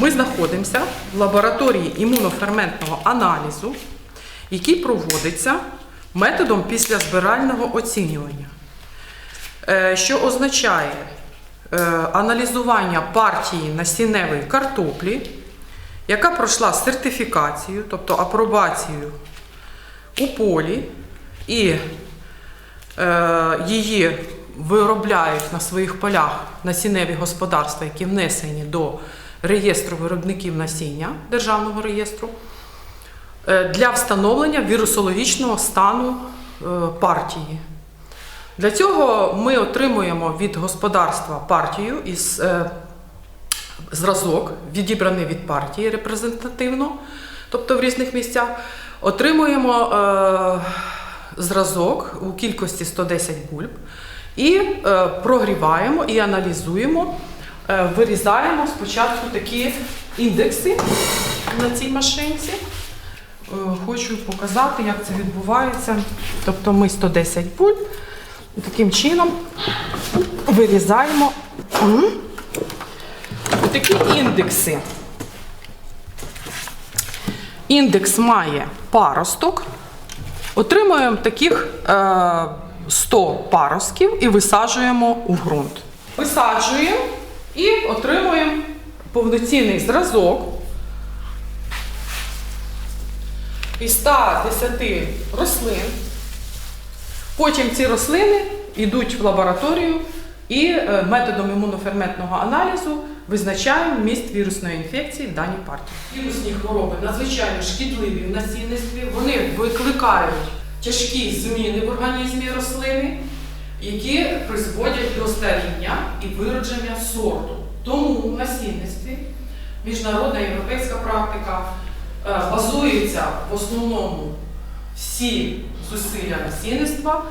Ми знаходимося в лабораторії імуноферментного аналізу, який проводиться методом післязбирального оцінювання, Е, що означає е, аналізування партії насінневої картоплі, яка пройшла сертифікацію, тобто апробацію у полі, і е, її виробляють на своїх полях насінневі господарства, які внесені до реєстру виробників насіння Державного реєстру, е, для встановлення вірусологічного стану е, партії. Для цього ми отримуємо від господарства партію із е, зразок, відібраний від партії репрезентативно, тобто в різних місцях. Отримуємо зразок у кількості 110 бульб і прогріваємо і аналізуємо, вирізаємо спочатку такі індекси на цій машинці. Е, Хочу показати, як це відбувається. Тобто ми 110 бульб і таким чином вирізаємо такі індекси. Індекс має паросток. Отримуємо таких е, 100 паростків і висаджуємо у ґрунт. Висаджуємо і отримуємо повноцінний зразок із 110 рослин. Потім ці рослини йдуть в лабораторію і е, методом імуноферментного аналізу визначаємо вміст вірусної інфекції в даній партії. Вірусні хвороби надзвичайно шкідливі в насінництві. Вони викликають тяжкі зміни в організмі рослини, які призводять до старіння і виродження сорту. Тому в насінництві міжнародна європейська практика е, базується в основному всі зусилля насінництва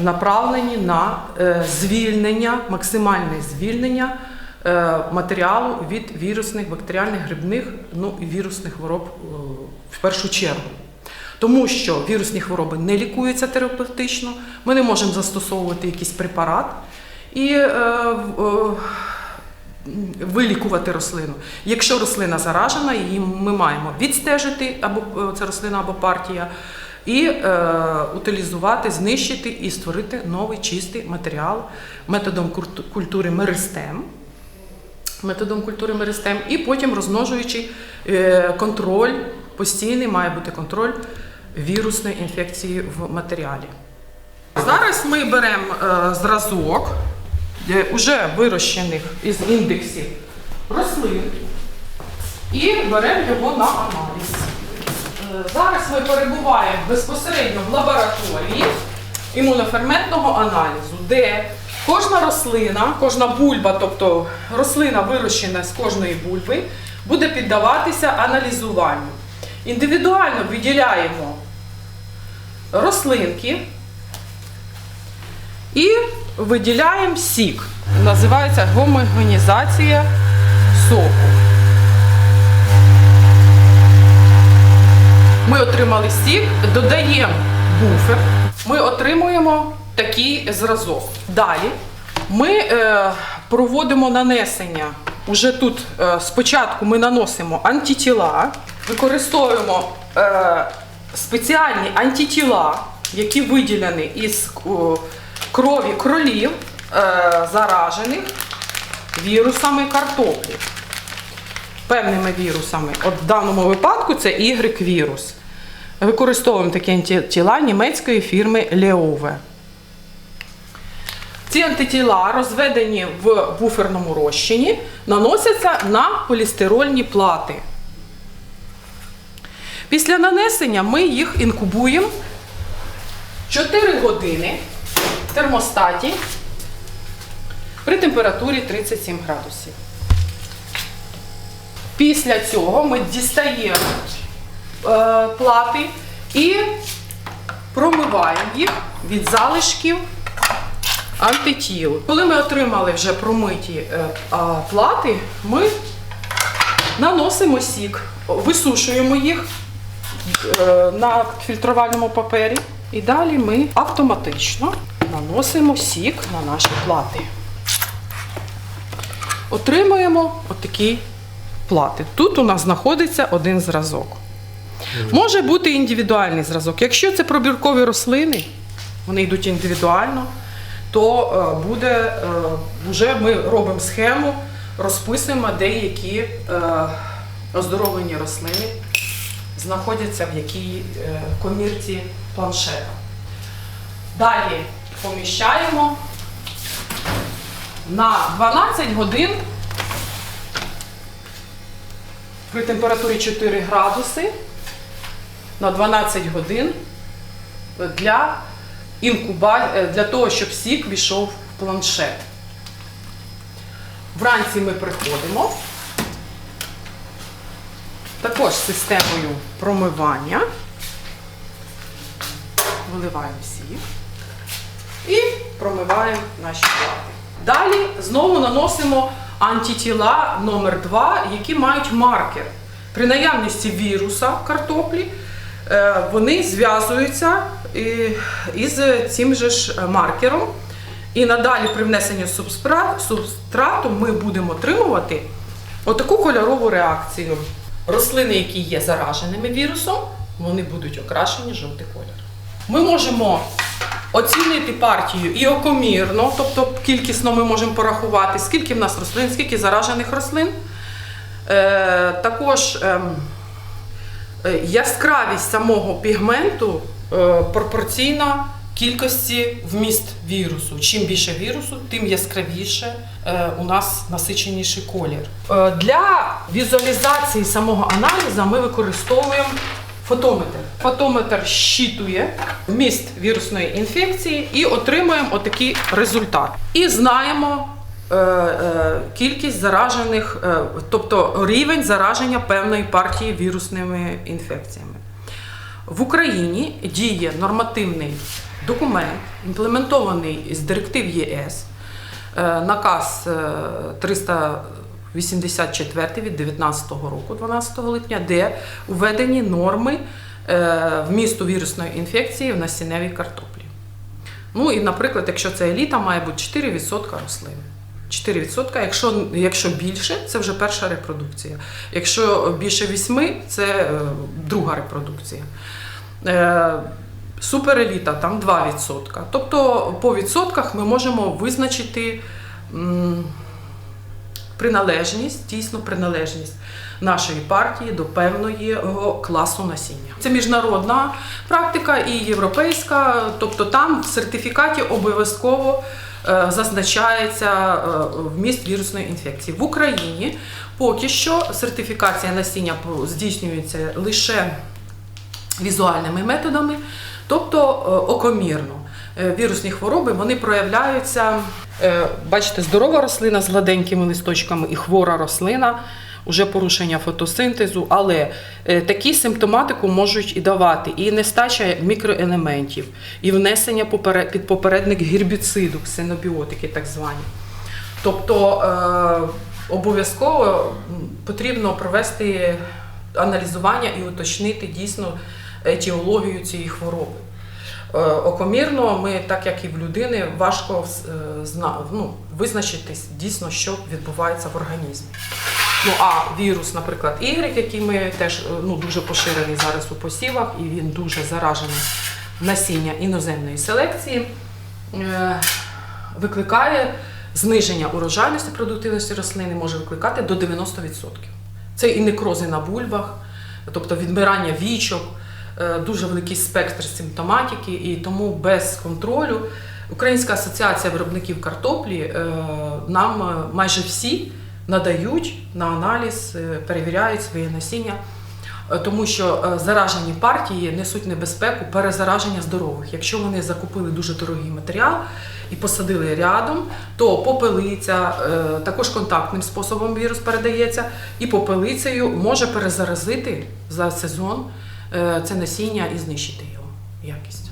направлені на е, звільнення, максимальне звільнення е, матеріалу від вірусних, бактеріальних, грибних, ну і вірусних хвороб в першу чергу. Тому що вірусні хвороби не лікуються терапевтично, ми не можемо застосовувати якийсь препарат і е, е, вилікувати рослину. Якщо рослина заражена, її ми маємо відстежити або це рослина або партія, і е, утилізувати, знищити і створити новий чистий матеріал методом культури меристем. Методом культури меристем, і потім розмножуючи е, контроль, постійний має бути контроль вірусної інфекції в матеріалі. Зараз ми беремо е, зразок е, уже вирощених із індексів рослин і беремо його на аналіз. Е, Зараз ми перебуваємо безпосередньо в лабораторії імуноферментного аналізу, де кожна рослина, кожна бульба, тобто рослина вирощена з кожної бульби, буде піддаватися аналізуванню. Індивідуально виділяємо рослинки і виділяємо сік. Називається гомогенізація соку. Ми отримали сік, додаємо буфер. Ми отримуємо такий зразок. Далі ми е, проводимо нанесення. Уже тут е, спочатку ми наносимо антитіла, використовуємо е, спеціальні антитіла, які виділені із крові кролів, е, заражених вірусами картоплі певними вірусами. От в даному випадку це Y-вірус. Використовуємо такі антитіла німецької фірми Leove. Ці антитіла, розведені в буферному розчині, наносяться на полістирольні плати. Після нанесення ми їх інкубуємо 4 години в термостаті при температурі 37 градусів. Після цього ми дістаємо е, плати і промиваємо їх від залишків антитіл. Коли ми отримали вже промиті е, а, плати, ми наносимо сік, висушуємо їх е, на фільтрувальному папері. І далі ми автоматично наносимо сік на наші плати. Отримуємо отакий сплати. Тут у нас знаходиться один зразок. Може бути індивідуальний зразок. Якщо це пробіркові рослини, вони йдуть індивідуально, то е, буде е, вже ми робимо схему, розписуємо, деякі е, оздоровлені рослини знаходяться в якій е, комірці планшета. Далі поміщаємо на 12 годин при температурі 4 градуси на 12 годин для інкуба... е, для того, щоб сік війшов в планшет. Вранці ми приходимо. Також системою промивання. Виливаємо сік і промиваємо наші плати. Далі знову наносимо антитіла номер 2 які мають маркер. При наявності віруса в картоплі е, вони зв'язуються із цим же ж е, маркером. І надалі при внесенні субстрату ми будемо отримувати отаку кольорову реакцію. Рослини, які є зараженими вірусом, вони будуть окрашені жовтий колір. Ми можемо оцінити партію і окомірно, тобто кількісно ми можемо порахувати, скільки в нас рослин, скільки заражених рослин. Е, також ем, е, яскравість самого пігменту е, пропорційна кількості вміст вірусу. Чим більше вірусу, тим яскравіше е, у нас насиченіший колір. Е, для візуалізації самого аналізу ми використовуємо фотометр. Фотометр щитує вміст вірусної інфекції і отримуємо отакий результат. І знаємо е, кількість заражених, тобто рівень зараження певної партії вірусними інфекціями. В Україні діє нормативний документ, імплементований з директив ЄС, е, наказ е, 384 від 19 року, 12 липня, де введені норми е, вмісту вірусної інфекції в насінневій картоплі. Ну і, наприклад, якщо це еліта, має бути 4% рослин. 4%, якщо, якщо більше, це вже перша репродукція. Якщо більше 8, це е, друга репродукція. Супереліта там 2%. Тобто по відсотках ми можемо визначити приналежність, дійсно приналежність нашої партії до певного класу насіння. Це міжнародна практика і європейська, тобто там в сертифікаті обов'язково е, зазначається е, вміст вірусної інфекції. В Україні поки що сертифікація насіння здійснюється лише візуальними методами, тобто е, окомірно. Е, Вірусні хвороби вони проявляються. е, Бачите, здорова рослина з гладенькими листочками і хвора рослина, уже порушення фотосинтезу, але такі симптоматику можуть і давати і нестача мікроелементів, і внесення під попередник гербіциду, ксенобіотики так звані. Тобто обов'язково потрібно провести аналізування і уточнити дійсно етіологію цієї хвороби. Е, Окомірно ми, так як і в людини, важко е, ну, визначитись дійсно, що відбувається в організмі. Ну а вірус, наприклад, Y, який ми теж е, ну, дуже поширений зараз у посівах, і він дуже заражений насіння іноземної селекції, викликає зниження урожайності продуктивності рослини, може викликати до 90%. Це і некрози на бульбах, тобто відмирання вічок, дуже великий спектр симптоматики, і тому без контролю Українська асоціація виробників картоплі е, нам е, майже всі надають на аналіз, е, перевіряють своє насіння. Е, Тому що е, заражені партії несуть небезпеку перезараження здорових. Якщо вони закупили дуже дорогий матеріал і посадили рядом, то попелиця е, також контактним способом вірус передається, і попелицею може перезаразити за сезон е, це насіння і знищити його якість.